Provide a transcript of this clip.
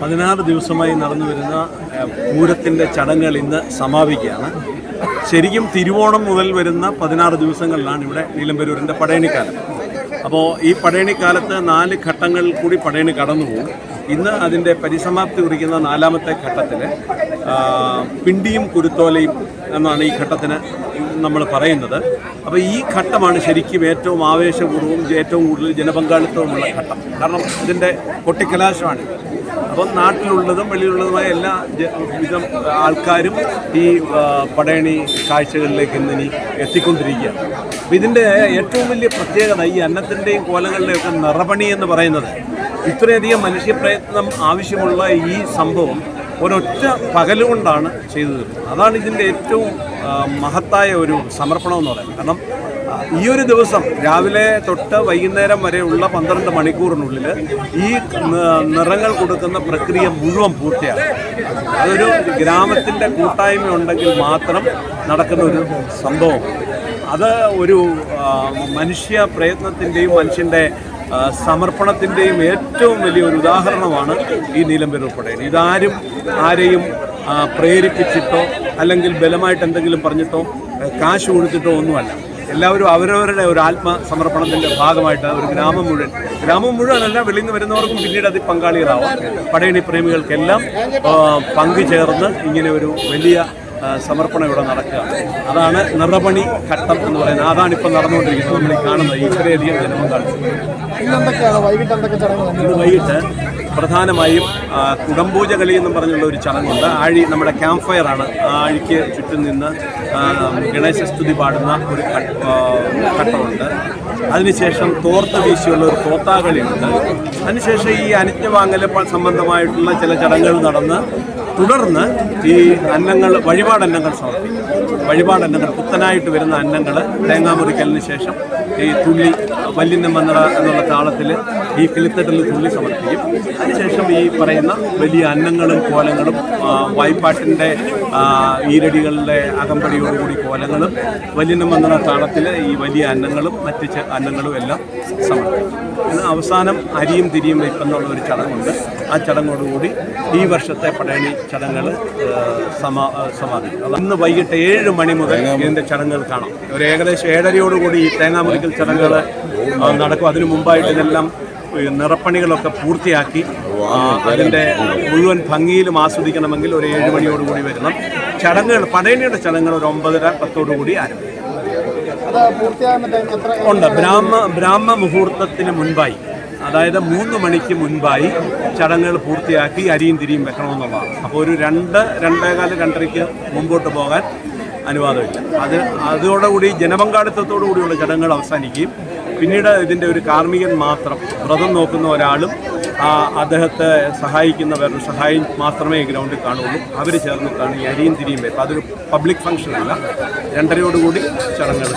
പതിനാറ് ദിവസമായി നടന്നു വരുന്ന പൂരത്തിന്റെ ചടങ്ങുകൾ ഇന്ന് സമാപിക്കുകയാണ്. ശരിക്കും തിരുവോണം മുതൽ വരുന്ന പതിനാറ് ദിവസങ്ങളിലാണ് ഇവിടെ നീലമ്പരൂരിന്റെ പടയണിക്കാലം. അപ്പോൾ ഈ പടയണിക്കാലത്ത് നാല് ഘട്ടങ്ങളിൽ കൂടി പടയണി കടന്നു പോകും. ഇന്ന് അതിന്റെ പരിസമാപ്തി കുറിക്കുന്ന നാലാമത്തെ ഘട്ടത്തിൽ പിണ്ടിയും കുരുത്തോലയും എന്നാണ് ഈ ഘട്ടത്തിന് നമ്മൾ പറയുന്നത്. അപ്പോൾ ഈ ഘട്ടമാണ് ശരിക്കും ഏറ്റവും ആവേശപൂർവവും ഏറ്റവും കൂടുതൽ ജനപങ്കാളിത്തവുമുള്ള ഘട്ടം. കാരണം ഇതിന്റെ കൊട്ടിക്കലാശമാണ് അപ്പം നാട്ടിലുള്ളതും വെളിയിലുള്ളതുമായ എല്ലാ വിധം ആൾക്കാരും ഈ പടയണി കാഴ്ചകളിലേക്ക് ഇന്ന് ഇനി എത്തിക്കൊണ്ടിരിക്കുകയാണ്. അപ്പം ഇതിന്റെ ഏറ്റവും വലിയ പ്രത്യേകത ഈ അന്നത്തിന്റെയും കോലങ്ങളുടെയൊക്കെ നിറപണി എന്ന് പറയുന്നത് ഇത്രയധികം മനുഷ്യപ്രയത്നം ആവശ്യമുള്ള ഈ സംഭവം ഒരൊറ്റ പകലുകൊണ്ടാണ് ചെയ്തു തീർന്നത് അതാണ് ഇതിന്റെ ഏറ്റവും മഹത്തായ ഒരു സമർപ്പണം എന്ന് പറയുന്നത്. കാരണം ഈ ഒരു ദിവസം രാവിലെ തൊട്ട് വൈകുന്നേരം വരെയുള്ള പന്ത്രണ്ട് മണിക്കൂറിനുള്ളിൽ ഈ നിറങ്ങൾ കൊടുക്കുന്ന പ്രക്രിയ മുഴുവൻ പൂർത്തിയാകും. അതൊരു ഗ്രാമത്തിന്റെ കൂട്ടായ്മ ഉണ്ടെങ്കിൽ മാത്രം നടക്കുന്ന ഒരു സംഭവം. അത് ഒരു മനുഷ്യ പ്രയത്നത്തിന്റെയും മനുഷ്യന്റെ സമർപ്പണത്തിന്റെയും ഏറ്റവും വലിയൊരു ഉദാഹരണമാണ് ഈ നീലംപെരൂർ പടയണി ഇതാരും ആരെയും പ്രേരിപ്പിച്ചിട്ടോ അല്ലെങ്കിൽ ബലമായിട്ട് എന്തെങ്കിലും പറഞ്ഞിട്ടോ കാശ് കൊടുത്തിട്ടോ ഒന്നുമല്ല. എല്ലാവരും അവരവരുടെ ഒരു ആത്മസമർപ്പണത്തിന്റെ ഭാഗമായിട്ട് ഒരു ഗ്രാമം മുഴുവൻ. ഗ്രാമം മുഴുവനല്ല വെളിയിൽ നിന്ന് വരുന്നവർക്കും പിന്നീട് അതിൽ പങ്കാളികളാവാം. പടയണി പ്രേമികൾക്കെല്ലാം പങ്കുചേർന്ന് ഇങ്ങനെ ഒരു വലിയ സമർപ്പണം ഇവിടെ നടക്കുക. അതാണ് നിറപണി ഘട്ടം എന്ന് പറയുന്നത്. അതാണ് ഇപ്പം നടന്നുകൊണ്ടിരിക്കുന്നത്. നമ്മൾ ഈ കാണുന്നത് ഇത്രയധികം ജനവും കാണുന്നത് വൈകിട്ട് എന്തൊക്കെ ഇന്ന് വൈകിട്ട് പ്രധാനമായും കുടംപൂജ കളി എന്നും പറഞ്ഞുള്ള ഒരു ചടങ്ങുണ്ട്. ആഴി നമ്മുടെ ക്യാമ്പ് ഫയർ ആണ്. ആ ആഴിക്ക് ചുറ്റും നിന്ന് ഗണേശ സ്തുതി പാടുന്ന ഒരു ഘട്ടമുണ്ട്. അതിനുശേഷം തോർത്ത് വീശിയുള്ള ഒരു തോത്താകളിയുണ്ട് അതിനുശേഷം ഈ അനിത്യവാങ്ങൽ പ- സംബന്ധമായിട്ടുള്ള ചില ചടങ്ങുകൾ നടന്ന് തുടർന്ന് ഈ അന്നങ്ങൾ വഴിപാടന്നങ്ങൾ സമർപ്പിക്കും. വഴിപാടന്നങ്ങൾ പുത്തനായിട്ട് വരുന്ന അന്നങ്ങൾ തേങ്ങാമുറിക്കലിന് ശേഷം ഈ തുള്ളി വല്യന്നം വന്നട എന്നുള്ള താളത്തിൽ ഈ കിളിത്തട്ടിൽ തുള്ളി സമർപ്പിക്കും. അതിനുശേഷം ഈ പറയുന്ന വലിയ അന്നങ്ങളും കോലങ്ങളും വായ്പാട്ടിന്റെ ഈരടികളുടെ അകമ്പടിയോടുകൂടി കോലങ്ങളും വല്യന്നം വന്നട താളത്തിൽ ഈ വലിയ അന്നങ്ങളും മറ്റ് അന്നങ്ങളും എല്ലാം സമർപ്പിക്കും. അവസാനം അരിയും തിരിയും വെപ്പെന്നുള്ള ഒരു ചടങ്ങുണ്ട്. ആ ചടങ്ങോടുകൂടി ഈ വർഷത്തെ പടയണി ചടങ്ങുകൾ സമാ സമാപിക്കും. ഇന്ന് വൈകിട്ട് ഏഴ് മണി മുതൽ ഇതിന്റെ ചടങ്ങുകൾ കാണാം. ഒരു ഏകദേശം ഏഴരയോടുകൂടി ഈ തേങ്ങാമുറിക്കൽ ചടങ്ങുകൾ നടക്കും. അതിനു മുമ്പായിട്ട് ഇതെല്ലാം നിറപ്പണികളൊക്കെ പൂർത്തിയാക്കി അതിന്റെ മുഴുവൻ ഭംഗിയിലും ആസ്വദിക്കണമെങ്കിൽ ഒരു ഏഴ് മണിയോടുകൂടി വരണം. ചടങ്ങുകൾ പടയണിയുടെ ചടങ്ങുകൾ ഒരു ഒമ്പതര പത്തോടുകൂടി ആരംഭിക്കും. ഉണ്ട്. ബ്രാഹ്മ ബ്രാഹ്മ മുഹൂർത്തത്തിന് മുൻപായി അതായത് മൂന്ന് മണിക്ക് മുൻപായി ചടങ്ങുകൾ പൂർത്തിയാക്കി അരിയും തിരിയും വെക്കണമെന്നുള്ളതാണ്. അപ്പോൾ ഒരു രണ്ട് രണ്ടേകാൽ രണ്ടരയ്ക്ക് മുമ്പോട്ട് പോകാൻ അനുവാദമില്ല. അത് അതോടുകൂടി ജനപങ്കാളിത്തത്തോടു കൂടിയുള്ള ചടങ്ങുകൾ അവസാനിക്കുകയും പിന്നീട് ഇതിന്റെ ഒരു കാർമ്മികൻ മാത്രം വ്രതം നോക്കുന്ന ഒരാളും അദ്ദേഹത്തെ സഹായിക്കുന്ന വേറൊരു സഹായം മാത്രമേ ഗ്രൗണ്ടിൽ കാണുള്ളൂ അവർ ചേർന്നിട്ടാണ് ഈ അരിയും തിരിയും വെക്കുക അതൊരു പബ്ലിക് ഫംഗ്ഷനല്ല. രണ്ടരയോടുകൂടി ചടങ്ങുകൾ